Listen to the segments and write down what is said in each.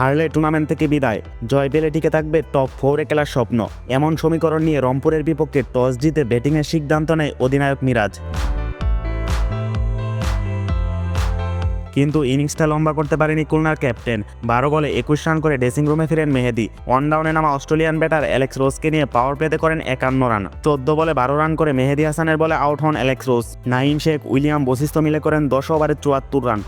হারলে টুর্নামেন্ট থেকে বিদায়। জয় পেলে টিকে থাকবে টপ ফোরে খেলার স্বপ্ন। এমন সমীকরণ নিয়ে রংপুরের বিপক্ষে টস জিতে ব্যাটিংয়ের সিদ্ধান্ত নেয় অধিনায়ক মিরাজ। কিন্তু ইনিংসটা লম্বা করতে পারেনি খুলনার ক্যাপ্টেন বারো বলে একুশ রান করে ড্রেসিং রুমে ফিরেন মেহেদি। ওয়ান ডাউনে নামা অস্ট্রেলিয়ান ব্যাটার অ্যালেক্স রোজকে নিয়ে পাওয়ার প্লেতে করেন একান্ন রান। চোদ্দ বলে বারো রান করে মেহেদি হাসানের বলে আউট হন Alex Rose Naim Sheikh William Vasishtha মিলে করেন দশ ওভারে চুয়াত্তর রান।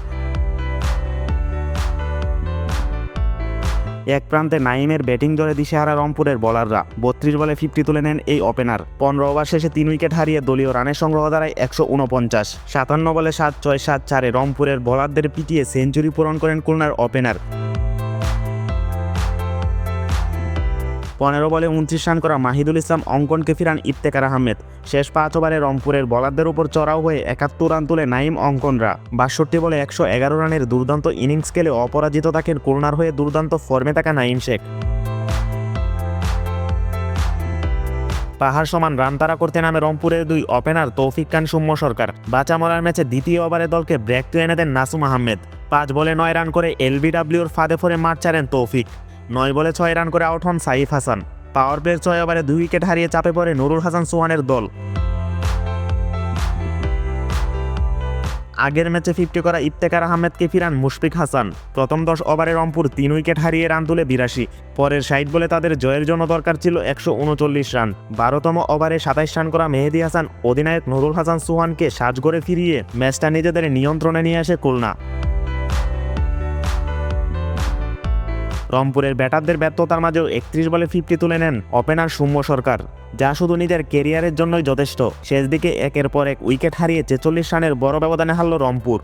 এক প্রান্তে নাইমের ব্যাটিং দলে দিশেহারা রংপুরের বলাররা। বত্রিশ বলে ফিফটি তুলে নেন এই ওপেনার। পনেরো ওভার শেষে তিন উইকেট হারিয়ে দলীয় রানের সংগ্রহ দাঁড়ায় একশো উনপঞ্চাশ সাতান্ন বলে সাত ছয় সাত চারে রংপুরের বলারদের পিটিয়ে সেঞ্চুরি পূরণ করেন খুলনার ওপেনার। পনেরো বলে উনত্রিশ রান করা মাহিদুল ইসলাম অঙ্কনকে ফিরান ইফতেকার আহমেদ। শেষ পাঁচ ওভারে রংপুরের বলারদের উপর চড়াও হয়ে একাত্তর রান তুলে নাইম অঙ্কনরা। বাষট্টি বলে একশো এগারো রানের দুর্দান্ত ইনিংস খেলে অপরাজিত থাকেন খুলনার হয়ে দুর্দান্ত ফর্মে থাকা নাইম শেখ। পাহাড় সমান রান তারা করতে নামে রংপুরের দুই ওপেনার তৌফিক খান সৌম্য সরকার। বাঁচা মরার ম্যাচে দ্বিতীয় ওভারে দলকে ব্রেক তো এনে দেন নাসুম আহমেদ। পাঁচ বলে নয় রান করে এলবিডাব্লিউর ফাঁদে ফরে মাঠ ছাড়েন তৌফিক। নয় বলে ছয় রান করে আউট হন সাইফ হাসান। পাওয়ার প্লের ছয় ওভারে দুই উইকেট হারিয়ে চাপে পড়ে নুরুল হাসান সোহানের দল। আগের ম্যাচে ফিফটি করা ইফতেকার আহমেদকে ফিরান মুশফিক হাসান। প্রথম দশ ওভারে রংপুর তিন উইকেট হারিয়ে রান তুলে বিরাশি। পরের সাইড বলে তাদের জয়ের জন্য দরকার ছিল একশো উনচল্লিশ রান। বারোতম ওভারে সাতাইশ রান করা মেহেদি হাসান, অধিনায়ক নুরুল হাসান সুহানকে সাজগড়ে ফিরিয়ে ম্যাচটা নিজেদের নিয়ন্ত্রণে নিয়ে আসে খুলনা। রংপুরের ব্যাটারদের ব্যর্থতার মাঝেও একত্রিশ বলে ফিফটি তুলে নেন ওপেনার সৌম্য সরকার, যা শুধু নিজের কেরিয়ারের জন্যই যথেষ্ট। শেষ দিকে একের পর এক উইকেট হারিয়ে ছেচল্লিশ রানের বড় ব্যবধানে হারল রংপুর।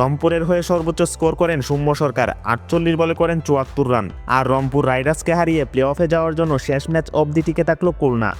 রংপুরের হয়ে সর্বোচ্চ স্কোর করেন সৌম্য সরকার, আটচল্লিশ বলে করেন চুয়াত্তর রান। আর রংপুর রাইডার্সকে হারিয়ে প্লে অফে যাওয়ার জন্য শেষ ম্যাচ অবধি টিকে থাকল খুলনা।